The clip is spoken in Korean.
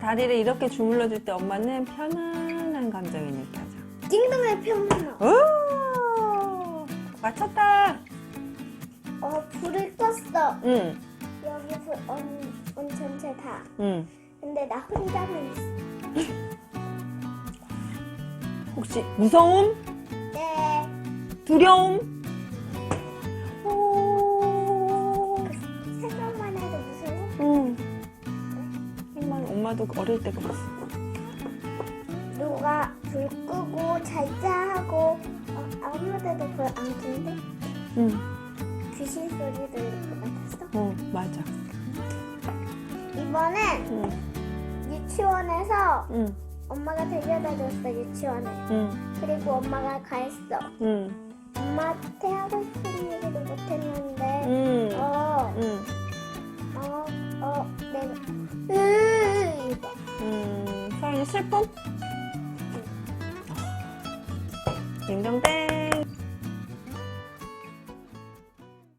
다리를 이렇게 주물러 줄 때 엄마는 편안한 감정이 느껴져. 띵동의 편문어. 오! 맞췄다! 어, 불을 껐어. 응, 여기 불, 온, 온 전체 다. 응. 근데 나 혼자만 있어. 혹시 무서움? 네. 두려움? 엄마도 어릴 때 그랬어. 누가 불 끄고 잘자 하고 어, 아무 데도 불안 켜는데 응, 귀신 소리 들릴 것 같았어. 응, 맞아. 이번엔 응, 유치원에서 응, 엄마가 데려다 줬어 유치원에. 응, 그리고 엄마가 가했어. 응, 엄마한테 하고 싶은 슬픔? 딩동댕.